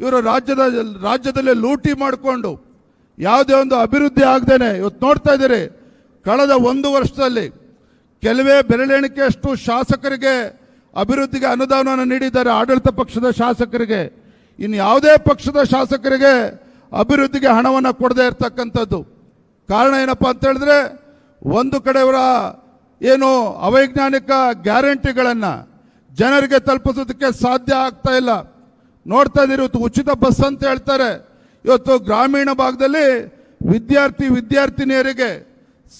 ಇವರು ರಾಜ್ಯದ, ರಾಜ್ಯದಲ್ಲಿ ಲೂಟಿ ಮಾಡಿಕೊಂಡು ಯಾವುದೇ ಒಂದು ಅಭಿವೃದ್ಧಿ ಆಗದೇನೆ ಇವತ್ತು ನೋಡ್ತಾ ಇದ್ದೀರಿ. ಕಳೆದ ಒಂದು ವರ್ಷದಲ್ಲಿ ಕೆಲವೇ ಬೆರಳೆಣಿಕೆಯಷ್ಟು ಶಾಸಕರಿಗೆ ಅಭಿವೃದ್ಧಿಗೆ ಅನುದಾನವನ್ನು ನೀಡಿದ್ದಾರೆ ಆಡಳಿತ ಪಕ್ಷದ ಶಾಸಕರಿಗೆ. ಇನ್ನು ಯಾವುದೇ ಪಕ್ಷದ ಶಾಸಕರಿಗೆ ಅಭಿವೃದ್ಧಿಗೆ ಹಣವನ್ನು ಕೊಡದೇ ಇರತಕ್ಕಂಥದ್ದು. ಕಾರಣ ಏನಪ್ಪ ಅಂತ ಹೇಳಿದ್ರೆ, ಒಂದು ಕಡೆಯವರ ಏನು ಅವೈಜ್ಞಾನಿಕ ಗ್ಯಾರಂಟಿಗಳನ್ನು ಜನರಿಗೆ ತಲುಪಿಸೋದಕ್ಕೆ ಸಾಧ್ಯ ಆಗ್ತಾ ಇಲ್ಲ. ನೋಡ್ತಾ ಇದ್ದೀರಿ, ಇವತ್ತು ಉಚಿತ ಬಸ್ ಅಂತ ಹೇಳ್ತಾರೆ. ಇವತ್ತು ಗ್ರಾಮೀಣ ಭಾಗದಲ್ಲಿ ವಿದ್ಯಾರ್ಥಿ, ವಿದ್ಯಾರ್ಥಿನಿಯರಿಗೆ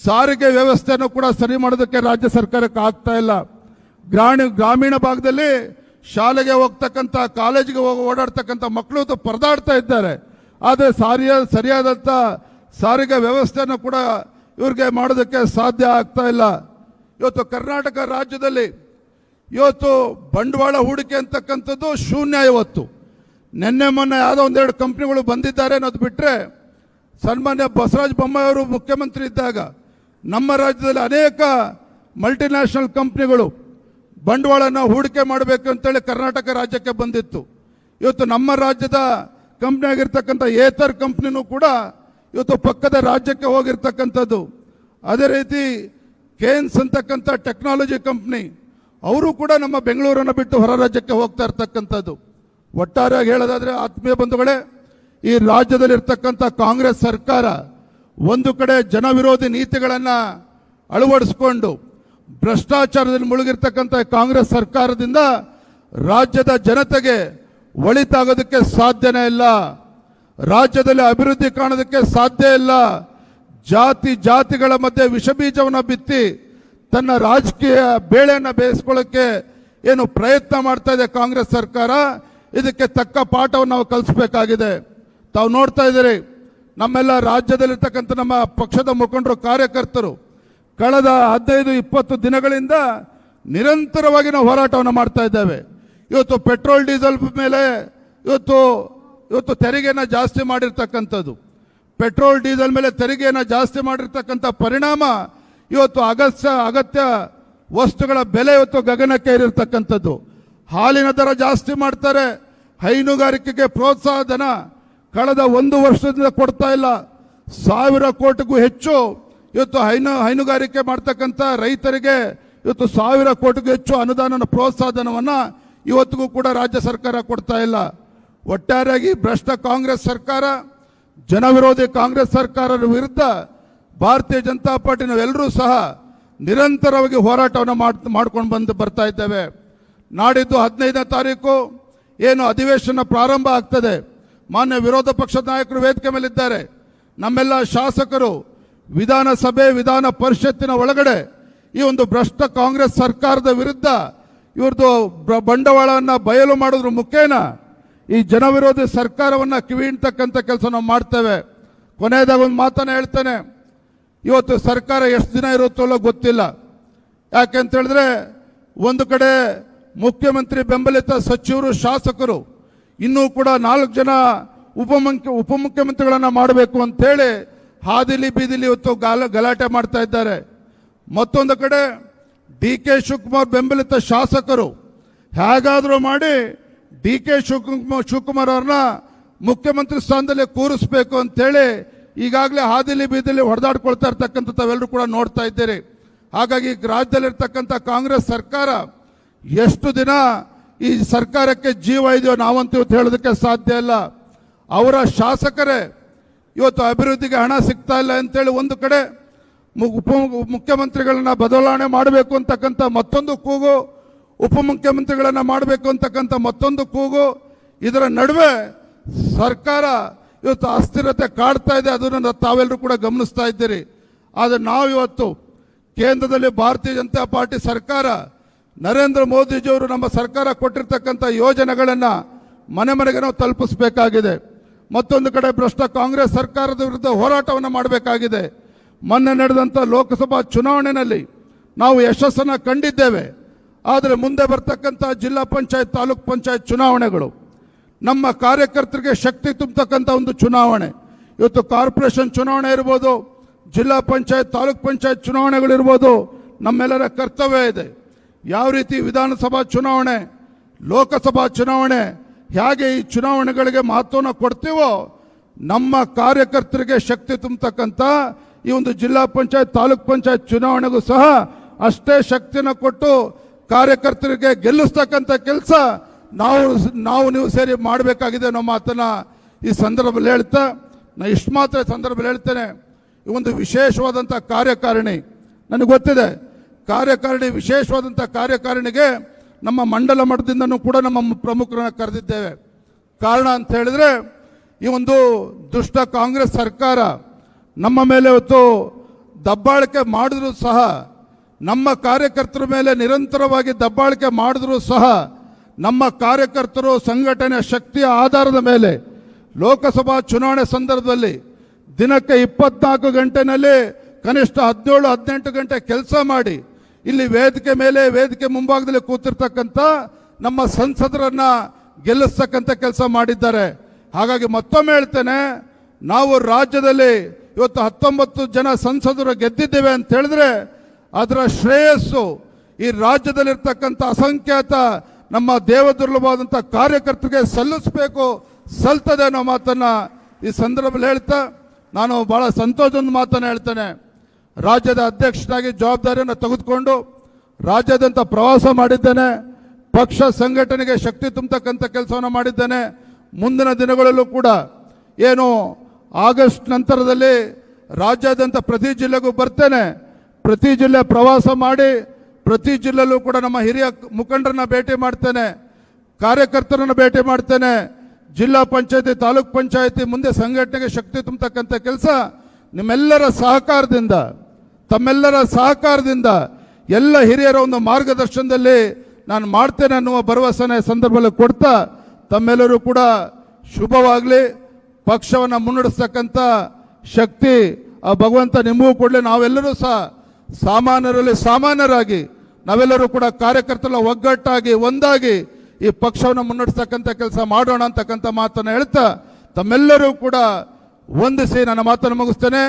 ಸಾರಿಗೆ ವ್ಯವಸ್ಥೆಯನ್ನು ಕೂಡ ಸರಿ ಮಾಡೋದಕ್ಕೆ ರಾಜ್ಯ ಸರ್ಕಾರಕ್ಕೆ ಆಗ್ತಾ ಇಲ್ಲ. ಗ್ರಾಣಿ ಗ್ರಾಮೀಣ ಭಾಗದಲ್ಲಿ ಶಾಲೆಗೆ ಹೋಗ್ತಕ್ಕಂಥ, ಕಾಲೇಜಿಗೆ ಹೋಗಿ, ಓಡಾಡ್ತಕ್ಕಂಥ ಮಕ್ಕಳು ಪರದಾಡ್ತಾ ಇದ್ದಾರೆ. ಆದರೆ ಸಾರಿಯ, ಸರಿಯಾದಂಥ ಸಾರಿಗೆ ವ್ಯವಸ್ಥೆಯನ್ನು ಕೂಡ ಇವ್ರಿಗೆ ಮಾಡೋದಕ್ಕೆ ಸಾಧ್ಯ ಆಗ್ತಾ ಇಲ್ಲ. ಇವತ್ತು ಕರ್ನಾಟಕ ರಾಜ್ಯದಲ್ಲಿ ಇವತ್ತು ಬಂಡವಾಳ ಹೂಡಿಕೆ ಅಂತಕ್ಕಂಥದ್ದು ಶೂನ್ಯ ಇವತ್ತು ನಿನ್ನೆ ಮೊನ್ನೆ ಯಾವುದೋ ಒಂದೆರಡು ಕಂಪ್ನಿಗಳು ಬಂದಿದ್ದಾರೆ ಅನ್ನೋದು ಬಿಟ್ಟರೆ ಸನ್ಮಾನ್ಯ ಬಸವರಾಜ ಬೊಮ್ಮಾಯಿಯವರು ಮುಖ್ಯಮಂತ್ರಿ ಇದ್ದಾಗ ನಮ್ಮ ರಾಜ್ಯದಲ್ಲಿ ಅನೇಕ ಮಲ್ಟಿನ್ಯಾಷನಲ್ ಕಂಪ್ನಿಗಳು ಬಂಡವಾಳನ ಹೂಡಿಕೆ ಮಾಡಬೇಕು ಅಂತೇಳಿ ಕರ್ನಾಟಕ ರಾಜ್ಯಕ್ಕೆ ಬಂದಿತ್ತು. ಇವತ್ತು ನಮ್ಮ ರಾಜ್ಯದ ಕಂಪ್ನಿ ಆಗಿರ್ತಕ್ಕಂಥ ಏತರ್ ಕಂಪ್ನಿನೂ ಕೂಡ ಇವತ್ತು ಪಕ್ಕದ ರಾಜ್ಯಕ್ಕೆ ಹೋಗಿರ್ತಕ್ಕಂಥದ್ದು. ಅದೇ ರೀತಿ ಕೇನ್ಸ್ ಅಂತಕ್ಕಂಥ ಟೆಕ್ನಾಲಜಿ ಕಂಪ್ನಿ ಅವರು ಕೂಡ ನಮ್ಮ ಬೆಂಗಳೂರನ್ನು ಬಿಟ್ಟು ಹೊರ ರಾಜ್ಯಕ್ಕೆ ಹೋಗ್ತಾ ಇರ್ತಕ್ಕಂಥದ್ದು. ಒಟ್ಟಾರೆಯಾಗಿ ಹೇಳೋದಾದರೆ ಆತ್ಮೀಯ ಬಂಧುಗಳೇ, ಈ ರಾಜ್ಯದಲ್ಲಿರ್ತಕ್ಕಂಥ ಕಾಂಗ್ರೆಸ್ ಸರ್ಕಾರ ಒಂದು ಕಡೆ ಜನವಿರೋಧಿ ನೀತಿಗಳನ್ನು ಅಳವಡಿಸಿಕೊಂಡು ಭ್ರಷ್ಟಾಚಾರದಲ್ಲಿ ಮುಳುಗಿರ್ತಕ್ಕಂಥ ಕಾಂಗ್ರೆಸ್ ಸರ್ಕಾರದಿಂದ ರಾಜ್ಯದ ಜನತೆಗೆ ಒಳಿತಾಗೋದಕ್ಕೆ ಸಾಧ್ಯನೇ ಇಲ್ಲ. ರಾಜ್ಯದಲ್ಲಿ ಅಭಿವೃದ್ಧಿ ಕಾಣೋದಕ್ಕೆ ಸಾಧ್ಯ ಇಲ್ಲ. ಜಾತಿ ಜಾತಿಗಳ ಮಧ್ಯೆ ವಿಷಬೀಜವನ್ನು ಬಿತ್ತಿ ತನ್ನ ರಾಜಕೀಯ ಬೇಳೆಯನ್ನು ಬೇಯಿಸ್ಕೊಳ್ಳೋಕ್ಕೆ ಏನು ಪ್ರಯತ್ನ ಮಾಡ್ತಾ ಇದೆ ಕಾಂಗ್ರೆಸ್ ಸರ್ಕಾರ. ಇದಕ್ಕೆ ತಕ್ಕ ಪಾಠವನ್ನು ನಾವು ಕಲಿಸ್ಬೇಕಾಗಿದೆ. ತಾವು ನೋಡ್ತಾ ಇದ್ದೀರಿ, ನಮ್ಮೆಲ್ಲ ರಾಜ್ಯದಲ್ಲಿರ್ತಕ್ಕಂಥ ನಮ್ಮ ಪಕ್ಷದ ಮುಖಂಡರು, ಕಾರ್ಯಕರ್ತರು ಕಳೆದ ಹದಿನೈದು, ಇಪ್ಪತ್ತು ದಿನಗಳಿಂದ ನಿರಂತರವಾಗಿ ನಾವು ಹೋರಾಟವನ್ನು ಮಾಡ್ತಾ ಇದ್ದೇವೆ. ಇವತ್ತು ಪೆಟ್ರೋಲ್, ಡೀಸೆಲ್ ಮೇಲೆ ಇವತ್ತು ಇವತ್ತು ತೆರಿಗೆನ ಜಾಸ್ತಿ ಮಾಡಿರ್ತಕ್ಕಂಥದ್ದು. ಪೆಟ್ರೋಲ್, ಡೀಸೆಲ್ ಮೇಲೆ ತೆರಿಗೆಯನ್ನು ಜಾಸ್ತಿ ಮಾಡಿರ್ತಕ್ಕಂಥ ಪರಿಣಾಮ ಇವತ್ತು ಅಗತ್ಯ ಅಗತ್ಯ ವಸ್ತುಗಳ ಬೆಲೆ ಇವತ್ತು ಗಗನಕ್ಕೆ ಏರಿರ್ತಕ್ಕಂಥದ್ದು. ಹಾಲಿನ ದರ ಜಾಸ್ತಿ ಮಾಡ್ತಾರೆ. ಹೈನುಗಾರಿಕೆಗೆ ಪ್ರೋತ್ಸಾಹ ಧನ ಕಳೆದ ಒಂದು ವರ್ಷದಿಂದ ಕೊಡ್ತಾ ಇಲ್ಲ. ಸಾವಿರ ಕೋಟಿಗೂ ಹೆಚ್ಚು ಇವತ್ತು ಹೈನು ಹೈನುಗಾರಿಕೆ ಮಾಡ್ತಕ್ಕಂಥ ರೈತರಿಗೆ ಇವತ್ತು ಸಾವಿರ ಕೋಟಿಗೂ ಹೆಚ್ಚು ಅನುದಾನ ಪ್ರೋತ್ಸಾಹನವನ್ನು ಇವತ್ತಿಗೂ ಕೂಡ ರಾಜ್ಯ ಸರ್ಕಾರ ಕೊಡ್ತಾ ಇಲ್ಲ. ಒಟ್ಟಾರೆಯಾಗಿ ಭ್ರಷ್ಟ ಕಾಂಗ್ರೆಸ್ ಸರ್ಕಾರ, ಜನವಿರೋಧಿ ಕಾಂಗ್ರೆಸ್ ಸರ್ಕಾರದ ವಿರುದ್ಧ ಭಾರತೀಯ ಜನತಾ ಪಾರ್ಟಿ ನಾವೆಲ್ಲರೂ ಸಹ ನಿರಂತರವಾಗಿ ಹೋರಾಟವನ್ನು ಮಾಡ್ಕೊಂಡು ಬಂದು ಬರ್ತಾ ಇದ್ದೇವೆ. ನಾಡಿದ್ದು ಹದಿನೈದನೇ ತಾರೀಕು, ಏನು ಅಧಿವೇಶನ ಪ್ರಾರಂಭ ಆಗ್ತದೆ. ಮಾನ್ಯ ವಿರೋಧ ಪಕ್ಷದ ನಾಯಕರು ವೇದಿಕೆ ಮೇಲಿದ್ದಾರೆ. ನಮ್ಮೆಲ್ಲ ಶಾಸಕರು ವಿಧಾನಸಭೆ, ವಿಧಾನ ಪರಿಷತ್ತಿನ ಒಳಗಡೆ ಈ ಒಂದು ಭ್ರಷ್ಟ ಕಾಂಗ್ರೆಸ್ ಸರ್ಕಾರದ ವಿರುದ್ಧ ಇವ್ರದ್ದು ಬಂಡವಾಳವನ್ನು ಬಯಲು ಮಾಡೋದ್ರ ಮುಖೇನ ಈ ಜನವಿರೋಧಿ ಸರ್ಕಾರವನ್ನು ಕಿವಿಣ್ತಕ್ಕಂಥ ಕೆಲಸ ನಾವು ಮಾಡ್ತೇವೆ. ಕೊನೆಯದಾಗ ಒಂದು ಮಾತನ್ನು ಹೇಳ್ತೇನೆ. ಇವತ್ತು ಸರ್ಕಾರ ಎಷ್ಟು ದಿನ ಇರುತ್ತೋ ಗೊತ್ತಿಲ್ಲ. ಯಾಕೆಂತ ಹೇಳಿದ್ರೆ ಒಂದು ಕಡೆ ಮುಖ್ಯಮಂತ್ರಿ ಬೆಂಬಲಿತ ಸಚಿವರು, ಶಾಸಕರು, ಇನ್ನೂ ಕೂಡ ನಾಲ್ಕು ಜನ ಉಪಮುಖ್ಯ, ಉಪಮುಖ್ಯಮಂತ್ರಿಗಳನ್ನು ಮಾಡಬೇಕು ಅಂತೇಳಿ ಹಾದಿಲಿ ಬೀದಿಲಿ ಇವತ್ತು ಗಾಲ ಗಲಾಟೆ ಮಾಡ್ತಾ ಇದ್ದಾರೆ. ಮತ್ತೊಂದು ಕಡೆ ಡಿ ಕೆ ಶಿವಕುಮಾರ್ ಬೆಂಬಲಿತ ಶಾಸಕರು ಹೇಗಾದರೂ ಮಾಡಿ ಡಿ ಕೆ ಶಿವಕುಮಾರ್ ಶಿವಕುಮಾರ್ ಅವ್ರನ್ನ ಮುಖ್ಯಮಂತ್ರಿ ಸ್ಥಾನದಲ್ಲಿ ಕೂರಿಸ್ಬೇಕು ಅಂತೇಳಿ ಈಗಾಗಲೇ ಹಾದಿಲಿ ಬೀದಿಲಿ ಹೊಡೆದಾಡ್ಕೊಳ್ತಾ ಇರ್ತಕ್ಕಂಥ ತಾವೆಲ್ಲರೂ ಕೂಡ ನೋಡ್ತಾ ಇದ್ದೀರಿ. ಹಾಗಾಗಿ ರಾಜ್ಯದಲ್ಲಿರ್ತಕ್ಕಂಥ ಕಾಂಗ್ರೆಸ್ ಸರ್ಕಾರ ಎಷ್ಟು ದಿನ ಈ ಸರ್ಕಾರಕ್ಕೆ ಜೀವ ಇದೆಯೋ ನಾವಂತೂ ಹೇಳೋದಕ್ಕೆ ಸಾಧ್ಯ ಇಲ್ಲ. ಅವರ ಶಾಸಕರೇ ಇವತ್ತು ಅಭಿವೃದ್ಧಿಗೆ ಹಣ ಸಿಗ್ತಾ ಇಲ್ಲ ಅಂತೇಳಿ ಒಂದು ಕಡೆ ಉಪ ಮುಖ್ಯಮಂತ್ರಿಗಳನ್ನ ಬದಲಾವಣೆ ಮಾಡಬೇಕು ಅಂತಕ್ಕಂಥ ಮತ್ತೊಂದು ಕೂಗು, ಉಪಮುಖ್ಯಮಂತ್ರಿಗಳನ್ನ ಮಾಡಬೇಕು ಅಂತಕ್ಕಂಥ ಮತ್ತೊಂದು ಕೂಗು, ಇದರ ನಡುವೆ ಸರ್ಕಾರ ಇವತ್ತು ಅಸ್ಥಿರತೆ ಕಾಡ್ತಾ ಇದೆ, ಅದನ್ನು ತಾವೆಲ್ಲರೂ ಕೂಡ ಗಮನಿಸ್ತಾ ಇದ್ದೀರಿ. ಆದರೆ ನಾವು ಇವತ್ತು ಕೇಂದ್ರದಲ್ಲಿ ಭಾರತೀಯ ಜನತಾ ಪಾರ್ಟಿ ಸರ್ಕಾರ, ನರೇಂದ್ರ ಮೋದಿಜಿಯವರು ನಮ್ಮ ಸರ್ಕಾರ ಕೊಟ್ಟಿರ್ತಕ್ಕಂಥ ಯೋಜನೆಗಳನ್ನು ಮನೆ ಮನೆಗೆ ನಾವು ತಲುಪಿಸಬೇಕಾಗಿದೆ. ಮತ್ತೊಂದು ಕಡೆ ಭ್ರಷ್ಟ ಕಾಂಗ್ರೆಸ್ ಸರ್ಕಾರದ ವಿರುದ್ಧ ಹೋರಾಟವನ್ನು ಮಾಡಬೇಕಾಗಿದೆ. ಮೊನ್ನೆ ನಡೆದಂಥ ಲೋಕಸಭಾ ಚುನಾವಣೆಯಲ್ಲಿ ನಾವು ಯಶಸ್ಸನ್ನು ಕಂಡಿದ್ದೇವೆ. ಆದರೆ ಮುಂದೆ ಬರ್ತಕ್ಕಂಥ ಜಿಲ್ಲಾ ಪಂಚಾಯತ್, ತಾಲೂಕ್ ಪಂಚಾಯತ್ ಚುನಾವಣೆಗಳು, ನಮ್ಮ ಕಾರ್ಯಕರ್ತರಿಗೆ ಶಕ್ತಿ ತುಂಬತಕ್ಕಂಥ ಒಂದು ಚುನಾವಣೆ. ಇವತ್ತು ಕಾರ್ಪೊರೇಷನ್ ಚುನಾವಣೆ ಇರ್ಬೋದು, ಜಿಲ್ಲಾ ಪಂಚಾಯತ್, ತಾಲೂಕ್ ಪಂಚಾಯತ್ ಚುನಾವಣೆಗಳಿರ್ಬೋದು ನಮ್ಮೆಲ್ಲರ ಕರ್ತವ್ಯ ಇದೆ. ಯಾವ ರೀತಿ ವಿಧಾನಸಭಾ ಚುನಾವಣೆ, ಲೋಕಸಭಾ ಚುನಾವಣೆ ಹೇಗೆ ಈ ಚುನಾವಣೆಗಳಿಗೆ ಮಹತ್ವನ ಕೊಡ್ತೀವೋ ನಮ್ಮ ಕಾರ್ಯಕರ್ತರಿಗೆ ಶಕ್ತಿ ತುಂಬತಕ್ಕಂಥ ಈ ಒಂದು ಜಿಲ್ಲಾ ಪಂಚಾಯತ್, ತಾಲೂಕ್ ಪಂಚಾಯತ್ ಚುನಾವಣೆಗೂ ಸಹ ಅಷ್ಟೇ ಶಕ್ತಿನ ಕೊಟ್ಟು ಕಾರ್ಯಕರ್ತರಿಗೆ ಗೆಲ್ಲಿಸ್ತಕ್ಕಂಥ ಕೆಲಸ ನಾವು ನಾವು ನೀವು ಸೇರಿ ಮಾಡಬೇಕಾಗಿದೆ ಅನ್ನೋ ಮಾತನ್ನು ಈ ಸಂದರ್ಭದಲ್ಲಿ ಹೇಳ್ತಾ ನಾನು ಇಷ್ಟು ಮಾತ್ರ ಸಂದರ್ಭದಲ್ಲಿ ಹೇಳ್ತೇನೆ. ಈ ಒಂದು ವಿಶೇಷವಾದಂಥ ಕಾರ್ಯಕಾರಿಣಿ, ನನಗೆ ಗೊತ್ತಿದೆ. ಕಾರ್ಯಕಾರಿಣಿ ವಿಶೇಷವಾದಂಥ ಕಾರ್ಯಕಾರಿಣಿಗೆ ನಮ್ಮ ಮಂಡಲ ಮಠದಿಂದನೂ ಕೂಡ ನಮ್ಮ ಪ್ರಮುಖರನ್ನು ಕರೆದಿದ್ದೇವೆ. ಕಾರಣ ಅಂತ ಹೇಳಿದ್ರೆ, ಈ ಒಂದು ದುಷ್ಟ ಕಾಂಗ್ರೆಸ್ ಸರ್ಕಾರ ನಮ್ಮ ಮೇಲೆ ಇವತ್ತು ದಬ್ಬಾಳಿಕೆ ಮಾಡಿದ್ರು ಸಹ, ನಮ್ಮ ಕಾರ್ಯಕರ್ತರ ಮೇಲೆ ನಿರಂತರವಾಗಿ ದಬ್ಬಾಳಿಕೆ ಮಾಡಿದ್ರು ಸಹ, ನಮ್ಮ ಕಾರ್ಯಕರ್ತರು, ಸಂಘಟನೆಯ ಶಕ್ತಿಯ ಆಧಾರದ ಮೇಲೆ ಲೋಕಸಭಾ ಚುನಾವಣೆ ಸಂದರ್ಭದಲ್ಲಿ ದಿನಕ್ಕೆ ಇಪ್ಪತ್ನಾಲ್ಕು ಗಂಟೆನಲ್ಲಿ ಕನಿಷ್ಠ ಹದಿನೇಳು, ಹದಿನೆಂಟು ಗಂಟೆ ಕೆಲಸ ಮಾಡಿ ಇಲ್ಲಿ ವೇದಿಕೆ ಮೇಲೆ, ವೇದಿಕೆ ಮುಂಭಾಗದಲ್ಲಿ ಕೂತಿರ್ತಕ್ಕಂಥ ನಮ್ಮ ಸಂಸದರನ್ನ ಗೆಲ್ಲಿಸ್ತಕ್ಕಂಥ ಕೆಲಸ ಮಾಡಿದ್ದಾರೆ. ಹಾಗಾಗಿ ಮತ್ತೊಮ್ಮೆ ಹೇಳ್ತೇನೆ, ನಾವು ರಾಜ್ಯದಲ್ಲಿ ಇವತ್ತು ಹತ್ತೊಂಬತ್ತು ಜನ ಸಂಸದರು ಗೆದ್ದಿದ್ದೇವೆ ಅಂತ ಹೇಳಿದ್ರೆ ಅದರ ಶ್ರೇಯಸ್ಸು ಈ ರಾಜ್ಯದಲ್ಲಿರ್ತಕ್ಕಂಥ ಅಸಂಖ್ಯಾತ ನಮ್ಮ ದೇವದುರ್ಲಭವಾದಂಥ ಕಾರ್ಯಕರ್ತರಿಗೆ ಸಲ್ಲಿಸಬೇಕು, ಸಲ್ತದೆ ಅನ್ನೋ ಮಾತನ್ನು ಈ ಸಂದರ್ಭದಲ್ಲಿ ಹೇಳ್ತಾ ನಾನು ಭಾಳ ಸಂತೋಷದ ಮಾತನ್ನು ಹೇಳ್ತೇನೆ. ರಾಜ್ಯದ ಅಧ್ಯಕ್ಷನಾಗಿ ಜವಾಬ್ದಾರಿಯನ್ನು ತೆಗೆದುಕೊಂಡು ರಾಜ್ಯಾದ್ಯಂತ ಪ್ರವಾಸ ಮಾಡಿದ್ದೇನೆ. ಪಕ್ಷ ಸಂಘಟನೆಗೆ ಶಕ್ತಿ ತುಂಬತಕ್ಕಂಥ ಕೆಲಸವನ್ನು ಮಾಡಿದ್ದೇನೆ. ಮುಂದಿನ ದಿನಗಳಲ್ಲೂ ಕೂಡ ಏನು ಆಗಸ್ಟ್ ನಂತರದಲ್ಲಿ ರಾಜ್ಯಾದ್ಯಂತ ಪ್ರತಿ ಜಿಲ್ಲೆಗೂ ಬರ್ತೇನೆ. ಪ್ರತಿ ಜಿಲ್ಲೆ ಪ್ರವಾಸ ಮಾಡಿ ಪ್ರತಿ ಜಿಲ್ಲೆಯಲ್ಲೂ ಕೂಡ ನಮ್ಮ ಹಿರಿಯ ಮುಖಂಡರನ್ನ ಭೇಟಿ ಮಾಡ್ತೇನೆ. ಕಾರ್ಯಕರ್ತರನ್ನು ಭೇಟಿ ಮಾಡ್ತೇನೆ. ಜಿಲ್ಲಾ ಪಂಚಾಯತಿ, ತಾಲೂಕ್ ಪಂಚಾಯತಿ ಮುಂದೆ ಸಂಘಟನೆಗೆ ಶಕ್ತಿ ತುಂಬತಕ್ಕಂಥ ಕೆಲಸ ನಿಮ್ಮೆಲ್ಲರ ಸಹಕಾರದಿಂದ ತಮ್ಮೆಲ್ಲರ ಸಹಕಾರದಿಂದ ಎಲ್ಲ ಹಿರಿಯರ ಒಂದು ಮಾರ್ಗದರ್ಶನದಲ್ಲಿ ನಾನು ಮಾಡ್ತೇನೆ ಅನ್ನುವ ಭರವಸೆನ ಸಂದರ್ಭದಲ್ಲಿ ಕೊಡ್ತಾ ತಮ್ಮೆಲ್ಲರೂ ಕೂಡ ಶುಭವಾಗಲಿ. ಪಕ್ಷವನ್ನು ಮುನ್ನಡೆಸ್ತಕ್ಕಂಥ ಶಕ್ತಿ, ಆ ಭಗವಂತ ನಿಮಗೂ ಕೊಡಲಿ. ನಾವೆಲ್ಲರೂ ಸಹ ಸಾಮಾನ್ಯರಲ್ಲಿ ಸಾಮಾನ್ಯರಾಗಿ ನಾವೆಲ್ಲರೂ ಕೂಡ ಕಾರ್ಯಕರ್ತರ ಒಗ್ಗಟ್ಟಾಗಿ, ಒಂದಾಗಿ ಈ ಪಕ್ಷವನ್ನು ಮುನ್ನಡೆಸ್ತಕ್ಕಂಥ ಕೆಲಸ ಮಾಡೋಣ ಅಂತಕ್ಕಂಥ ಮಾತನ್ನು ಹೇಳ್ತಾ ತಮ್ಮೆಲ್ಲರೂ ಕೂಡ ವಂದಿಸಿ ನನ್ನ ಮಾತನ್ನು ಮುಗಿಸ್ತೇನೆ.